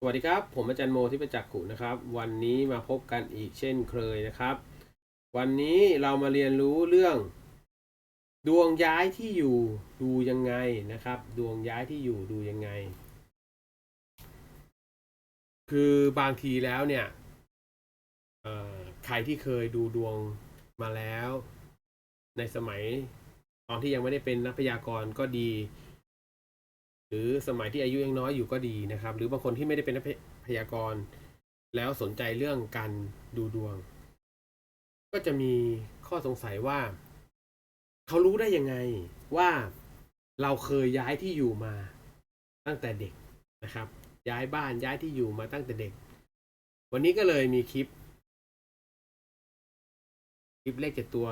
สวัสดีครับ ผมอาจารย์โมที่ประจักษ์ขุนะครับ วันนี้มาพบกันอีกเช่นเคยนะครับ วันนี้เรามาเรียนรู้เรื่อง ดวงย้ายที่อยู่ดูยังไงนะครับ ดวงย้ายที่อยู่ดูยังไง คือบางทีแล้วเนี่ยใครที่เคยดูดวงมาแล้ว ในสมัยตอนที่ยังไม่ได้เป็นนักพยากรณ์ก็ดี หรือสมัยที่อายุยังน้อยอยู่ก็ดีนะครับ หรือบางคนที่ไม่ได้เป็นนักพยากรณ์แล้วสนใจเรื่องการดูดวง ก็จะมีข้อสงสัยว่า เขารู้ได้ยังไงว่าเราเคยย้ายที่อยู่มาตั้งแต่เด็กนะครับ ย้ายบ้านย้ายที่อยู่มาตั้งแต่เด็ก วันนี้ก็เลยมีคลิป คลิปเลขเจ็ดตัว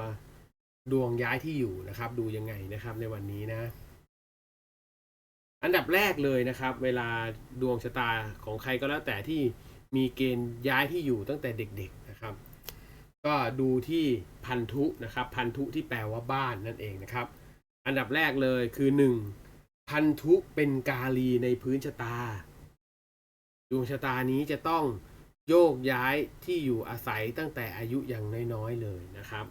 ดวงย้ายที่อยู่นะครับ ดูยังไงนะครับในวันนี้นะ อันดับแรกเลยนะครับ เวลาดวงชะตาของใครก็แล้วแต่ที่มีเกณฑ์ย้ายที่อยู่ตั้งแต่เด็กๆนะครับ ก็ดูที่พันธุนะครับ พันธุที่แปลว่าบ้านนั่นเองนะครับ อันดับแรกเลยคือหนึ่งพันธุเป็นกาลีในพื้นชะตา ดวงชะตานี้จะต้องโยกย้ายที่อยู่อาศัยตั้งแต่อายุอย่างน้อยๆเลยนะครับ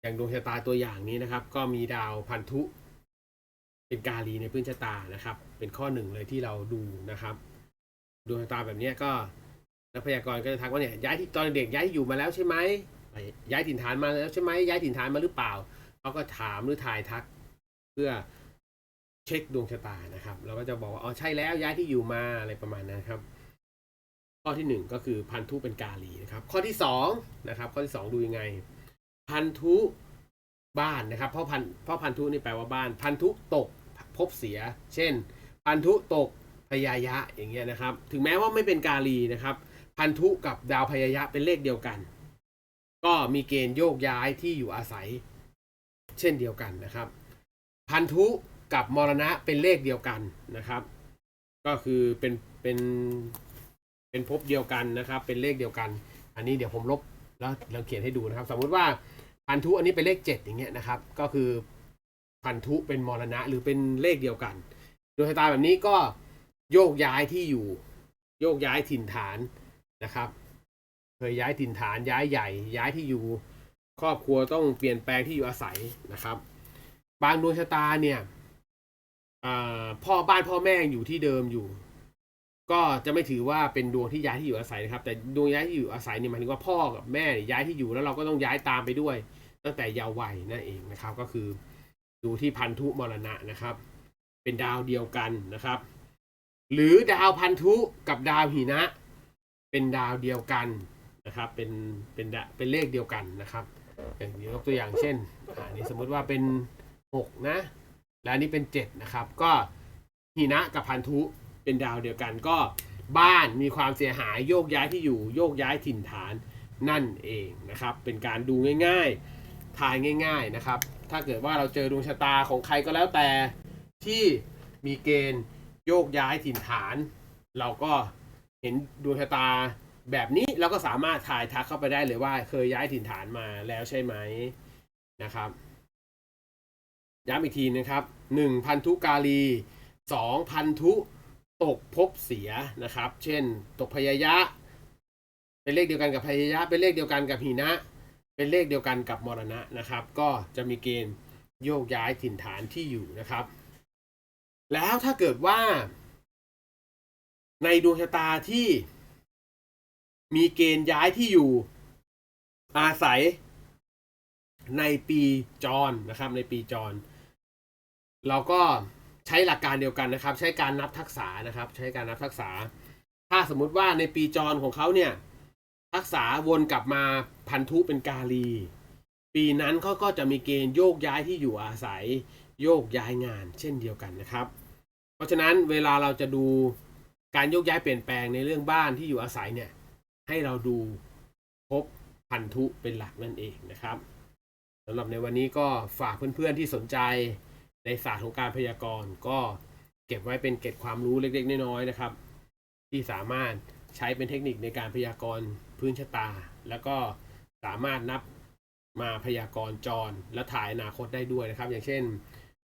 อย่างดวงชะตาตัวอย่างนี้นะครับ ก็มีดาวพันธุ เป็นกาลีในพื้นชะตานะครับ เป็นข้อหนึ่งเลยที่เราดูนะครับดวงชะตาแบบนี้ก็นักพยากรณ์ก็จะทักว่าเนี่ยย้ายที่ตอนเด็กย้ายที่อยู่มาแล้วใช่ไหมย้ายถิ่นฐานมาแล้วใช่ไหมย้ายถิ่นฐานมาหรือเปล่าเขาก็ถามหรือทายทักเพื่อเช็คดวงชะตานะครับเราก็จะบอกว่าอ๋อใช่แล้วย้ายที่อยู่มาอะไรประมาณนั้นครับ ข้อที่หนึ่งก็คือพันธุเป็นกาลีนะครับ ข้อที่สองนะครับข้อที่สองดูยังไง พันธุ บ้านนะครับ เพราะพันเพราะพันธุนี่แปลว่าบ้าน พันธุตกพบเสีย เช่น พันธุตกพยายะอย่างเงี้ยนะครับ ถึงแม้ว่าไม่เป็นกาลีนะครับ พันธุกับดาวพยายะเป็นเลขเดียวกัน ก็มีเกณฑ์โยกย้ายที่อยู่อาศัย เช่นเดียวกันนะครับ พันธุกับมรณะเป็นเลขเดียวกันนะครับ ก็คือเป็นเป็นเป็นภพเดียวกันนะครับ เป็นเลขเดียวกัน อันนี้เดี๋ยวผมลบแล้วเราเขียนให้ดูนะครับ สมมุติว่า พันธุอันนี้เป็นเลขเจ็ดอย่างเงี้ยนะครับ ก็คือพันธุเป็นมรณะหรือเป็นเลขเดียวกันดวงชะตาแบบนี้ก็โยกย้ายที่อยู่ โยกย้ายถิ่นฐานนะครับเคยย้ายถิ่นฐานย้ายใหญ่ ย้ายที่อยู่ ครอบครัวต้องเปลี่ยนแปลงที่อยู่อาศัยนะครับ บางดวงชะตาเนี่ยพ่อบ้านพ่อแม่อยู่ที่เดิมอยู่ ก็จะไม่ถือว่าเป็นดวงที่ย้ายที่อยู่อาศัยนะครับ แต่ดวงย้ายที่อยู่อาศัยเนี่ยหมายถึงว่าพ่อกับแม่ย้ายที่อยู่แล้วเราก็ต้องย้ายตามไปด้วย ตั้งแต่เยาว์วัยนั่นเองนะครับ ก็คือดูที่พันธุมรณะนะครับ เป็นดาวเดียวกันนะครับ หรือดาวพันธุกับดาวหินะ เป็นดาวเดียวกันนะครับ เป็นเป็นเป็นเลขเดียวกันนะครับ อย่างยกตัวอย่างเช่นอ่านี่สมมุติว่าเป็นหกนะ และอันนี้เป็นเจ็ดนะครับ ก็หินะกับพันธุ เป็นดาวเดียวกันก็บ้านมีความเสียหายโยกย้ายที่อยู่โยกย้ายถิ่นฐานนั่นเองนะครับ เป็นการดูง่ายๆทายง่าย ๆนะครับ ถ้าเกิดว่าเราเจอดวงชะตาของใครก็แล้วแต่ที่มีเกณฑ์โยกย้ายถิ่นฐาน เราก็เห็นดวงชะตาแบบนี้เราก็สามารถถ่ายทักเข้าไปได้เลยว่า เคยย้ายถิ่นฐานมาแล้วใช่ไหมนะครับย้ำอีกทีนะครับหนึ่งพันธุกาลีสองพันธุ ตกภพเสียนะครับ เช่น ตกพยายะ เป็นเลขเดียวกันกับพยายะ เป็นเลขเดียวกันกับหินะ เป็นเลขเดียวกันกับมรณะนะครับ ก็จะมีเกณฑ์โยกย้ายถิ่นฐานที่อยู่นะครับ แล้วถ้าเกิดว่า ในดวงชะตาที่มีเกณฑ์ย้ายที่อยู่อาศัยในปีจรนะครับ ในปีจร เราก็ ใช้หลักการเดียวกันนะครับ ใช้การนับทักษะนะครับ ใช้การนับทักษะถ้าสมมุติว่าในปีจรของเขาเนี่ย ทักษะวนกลับมาพันธุเป็นกาลี ปีนั้นเขาก็จะมีเกณฑ์โยกย้ายที่อยู่อาศัย โยกย้ายงาน เช่นเดียวกันนะครับ เพราะฉะนั้นเวลาเราจะดูการโยกย้ายเปลี่ยนแปลงในเรื่องบ้านที่อยู่อาศัยเนี่ย ให้เราดูพบพันธุเป็นหลักนั่นเองนะครับสำหรับในวันนี้ก็ฝากเพื่อนๆที่สนใจ ในศาสตร์ของการพยากรณ์ก็เก็บไว้เป็นเกร็ดความรู้เล็กๆ น้อยๆนะครับ ที่สามารถใช้เป็นเทคนิคในการพยากรณ์พื้นชะตา แล้วก็สามารถนับมาพยากรณ์จรและถ่ายอนาคตได้ด้วยนะครับ อย่างเช่น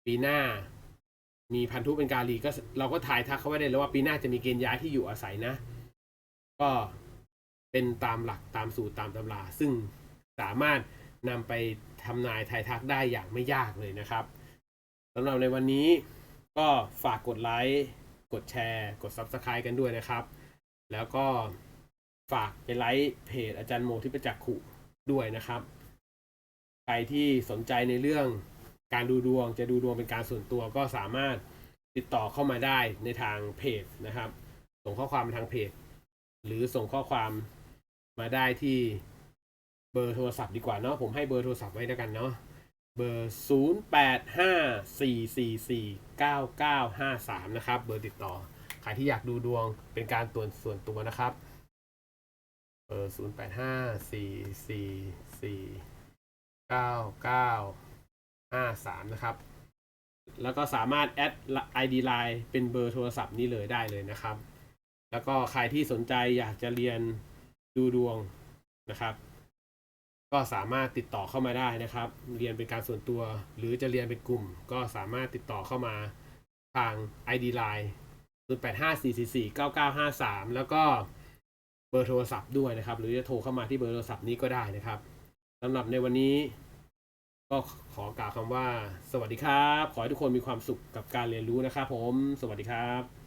ปีหน้ามีพันธุเป็นกาลีก็เราก็ทายทักเขาไว้ได้แล้วว่าปีหน้าจะมีเกณฑ์ย้ายที่อยู่อาศัยนะ ก็เป็นตามหลักตามสูตรตามตำรา ซึ่งสามารถนำไปทำนายทายทักได้อย่างไม่ยากเลยนะครับ สำหรับในวันนี้ก็ฝากกดไลค์ กดแชร์ กด Subscribe กันด้วยนะครับ แล้วก็ฝากไปไลค์เพจอาจารย์โมที่ประจักษ์ขุด้วยนะครับ ใครที่สนใจในเรื่องการดูดวงจะดูดวงเป็นการส่วนตัวก็สามารถติดต่อเข้ามาได้ในทางเพจนะครับ ส่งข้อความทางเพจ หรือส่งข้อความมาได้ที่เบอร์โทรศัพท์ดีกว่าเนาะผมให้เบอร์โทรศัพท์ไว้แล้วกันเนาะ เบอร์ 0 8 5 4 4 4 9 9 5 3 นะครับ เบอร์ติดต่อ ใครที่อยากดูดวงเป็นการตรวจส่วนตัวนะครับ เบอร์ 0 8 5 4 4 4 9 9 5 3 นะครับ แล้วก็สามารถแอด ID Line เป็นเบอร์โทรศัพท์นี้เลยได้เลยนะครับ แล้วก็ใครที่สนใจอยากจะเรียนดูดวงนะครับ ก็สามารถติดต่อเข้ามาได้นะครับ เรียนเป็นการส่วนตัว หรือจะเรียนเป็นกลุ่ม ก็สามารถติดต่อเข้ามาทาง ID Line 0854449953 แล้วก็เบอร์โทรศัพท์ด้วยนะครับ หรือจะโทรเข้ามาที่เบอร์โทรศัพท์นี้ก็ได้นะครับสำหรับในวันนี้ ก็ขอกล่าวคำว่า สวัสดีครับ ขอให้ทุกคนมีความสุขกับการเรียนรู้นะครับผม สวัสดีครับ